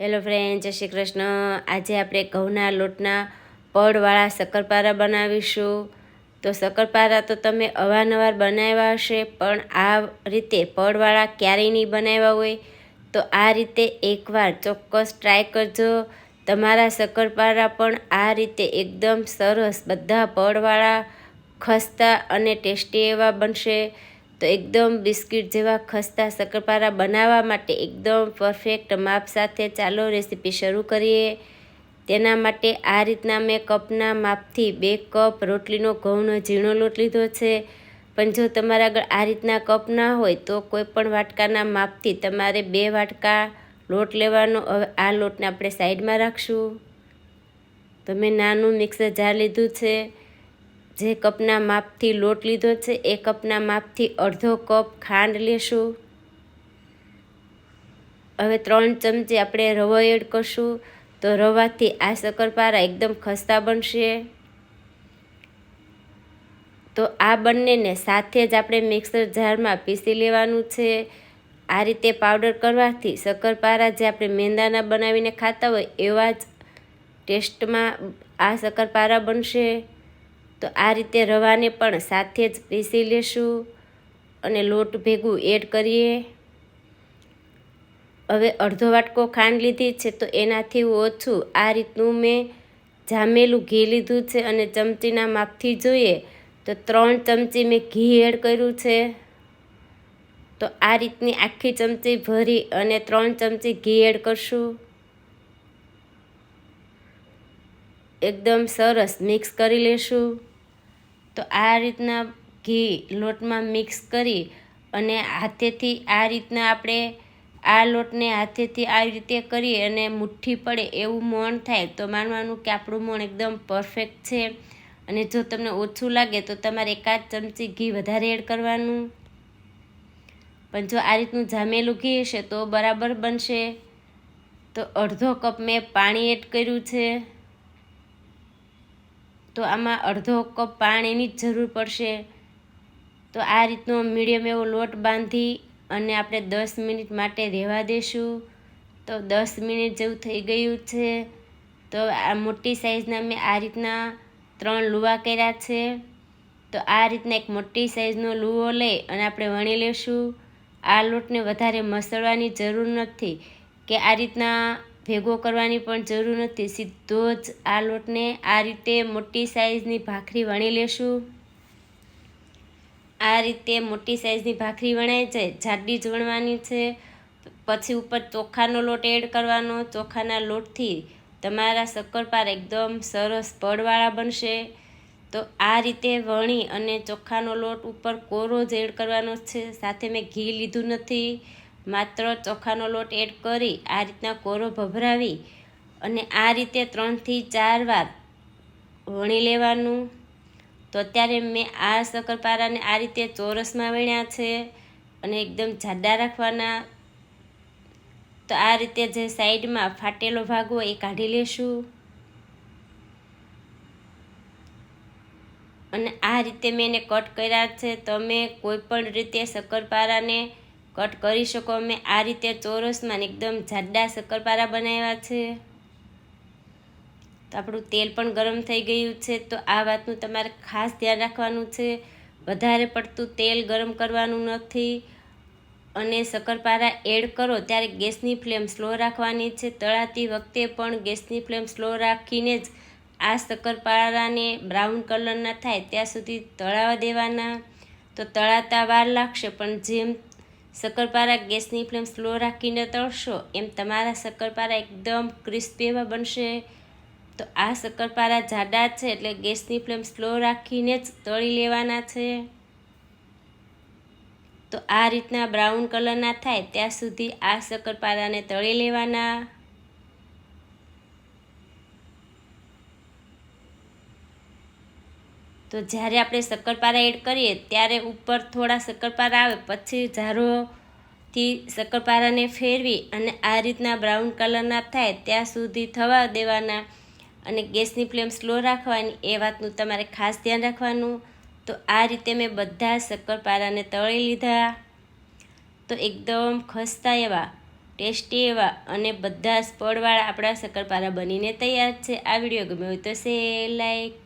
Hello friend, જય શ્રી કૃષ્ણ. આજે આપણે ઘઉંના લોટના પડવાળા શક્કરપારા બનાવીશું. તો શક્કરપારા તો તમે અવારનવાર બનાવ્યા હશે, પણ આ રીતે પડવાળા ક્યારેય નહીં બનાવ્યા હોય. તો આ રીતે એકવાર ચોક્કસ ટ્રાય કરજો. તમારા શક્કરપારા પણ આ રીતે એકદમ સરસ બધા પડવાળા ખસ્તા અને ટેસ્ટી એવા બનશે. તો એકદમ બિસ્કિટ જેવા ખસ્તા શક્કરપારા બનાવવા માટે એકદમ પરફેક્ટ માપ સાથે ચાલો રેસીપી શરૂ કરીએ. તેના માટે આ રીતના મેં કપના માપથી બે કપ રોટલીનો ઘઉંનો ઝીણો લોટ લીધો છે. પણ જો તમારા આગળ આ રીતના કપ ના હોય તો કોઈ પણ વાટકાના માપથી તમારે બે વાટકા લોટ લેવાનો. હવે આ લોટને આપણે સાઈડમાં રાખશું. તો મેં નાનું મિક્સર જાર લીધું છે. જે કપના માપથી લોટ લીધો છે, એ કપના માપથી અડધો કપ ખાંડ લેશું. હવે ત્રણ ચમચી આપણે રવો એડ કરશું. તો રવાથી આ શક્કરપારા એકદમ ખસ્તા બનશે. તો આ બંનેને સાથે જ આપણે મિક્સર જારમાં પીસી લેવાનું છે. આ રીતે પાવડર કરવાથી શક્કરપારા જે આપણે મેંદાના બનાવીને ખાતા હોય એવા જ ટેસ્ટમાં આ શક્કરપારા બનશે. તો આ રીતે રવાને પણ સાથે જ પીસી લેશું અને લોટ ભેગું એડ કરીએ. હવે અડધો વાટકો ખાંડ લીધી છે તો એનાથી ઓછું આ રીતનું મેં જામેલું ઘી લીધું છે અને ચમચીના માપથી જોઈએ તો ત્રણ ચમચી મેં ઘી એડ કર્યું છે. તો આ રીતની આખી ચમચી ભરી અને ત્રણ ચમચી ઘી એડ કરશું. એકદમ સરસ મિક્સ કરી લેશું. તો આ રીતના ઘી લોટમાં મિક્સ કરી અને હાથેથી આ રીતના આપણે આ લોટને હાથેથી આવી રીતે કરીએ અને મુઠ્ઠી પડે એવું મોણ થાય તો માનવાનું કે આપણું મોણ એકદમ પરફેક્ટ છે. અને જો તમને ઓછું લાગે તો તમારે એકાદ ચમચી ઘી વધારે એડ કરવાનું. પણ જો આ રીતનું જામેલું ઘી હશે તો બરાબર બનશે. તો અડધો કપ મેં પાણી એડ કર્યું છે. તો આમાં અડધો કપ પાણીની જ જરૂર પડશે. તો આ રીતનો મીડિયમ એવો લોટ બાંધી અને આપણે દસ મિનિટ માટે રહેવા દઈશું તો દસ મિનિટ જેવું થઈ ગયું છે. તો આ મોટી સાઈઝના મેં આ રીતના ત્રણ લુવા કર્યા છે. તો આ રીતના એક મોટી સાઈઝનો લુવો લઈ અને આપણે વણી લેશું. આ લોટને વધારે મસળવાની જરૂર નથી. કે આ રીતના ભેગો કરવાની પણ જરૂર નથી. સીધો જ આ લોટને આ રીતે મોટી સાઈઝની ભાખરી વણી લેશું. આ રીતે મોટી સાઈઝની ભાખરી વણાય છે જાડી જ વણવાની છે. પછી ઉપર ચોખાનો લોટ એડ કરવાનો. ચોખાના લોટથી તમારા શક્કરપારા એકદમ સરસ પડવાળા બનશે. તો આ રીતે વણી અને ચોખાનો લોટ ઉપર કોરો જ એડ કરવાનો છે. સાથે મેં ઘી લીધું નથી. માત્ર ચોખાનો લોટ એડ કરી આ રીતના કોરો ભભરાવી અને આ રીતે ત્રણથી ચાર વાર વણી લેવાનું. તો અત્યારે મેં આ શક્કરપારાને આ રીતે ચોરસમાં વણ્યા છે અને એકદમ જાડા રાખવાના. તો આ રીતે જે સાઈડમાં ફાટેલો ભાગ હોય એ કાઢી લેશું. અને આ રીતે મેં એને કટ કર્યા છે. તમે કોઈ પણ રીતે શક્કરપારાને કટ કરી શકો. મેં આ રીતે ચોરસમાં એકદમ જાડા શક્કરપારા બનાવ્યા છે. તો આપણું તેલ પણ ગરમ થઈ ગયું છે. તો આ વાતનું તમારે ખાસ ધ્યાન રાખવાનું છે. વધારે પડતું તેલ ગરમ કરવાનું નથી. અને શક્કરપારા એડ કરો ત્યારે ગેસની ફ્લેમ સ્લો રાખવાની છે. તળાતી વખતે પણ ગેસની ફ્લેમ સ્લો રાખીને જ આ શક્કરપારાને બ્રાઉન કલરના થાય ત્યાં સુધી તળાવા દેવાના. તો તળાતા વાર લાગશે, પણ જેમ શક્કરપારા ગેસની ફ્લેમ સ્લો રાખીને તળશો. એમ તમારા શક્કરપારા એકદમ ક્રિસ્પીમાં બનશે. તો આ શક્કરપારા જાડા છે એટલે ગેસની ફ્લેમ સ્લો રાખીને જ તળી લેવાના છે. તો આ રીતના બ્રાઉન કલરના થાય, ત્યાં સુધી આ શક્કરપારાને તળી લેવાના. તો જ્યારે આપણે શક્કરપારા એડ કરીએ, ત્યારે ઉપર થોડા શક્કરપારા આવે, પછી ઝારોથી શક્કરપારાને ફેરવી અને આ રીતના બ્રાઉન કલરના થાય, ત્યાં સુધી થવા દેવાના અને ગેસની ફ્લેમ સ્લો રાખવાની, એ વાતનું તમારે ખાસ ધ્યાન રાખવાનું. તો આ રીતે મેં બધા શક્કરપારાને તળી લીધા. તો એકદમ ખસ્તા એવા, ટેસ્ટી એવા અને બધા જ પડવાળા આપણા શક્કરપારા બનીને તૈયાર છે. આ વીડિયો ગમ્યો હોય તો શેર લાઈક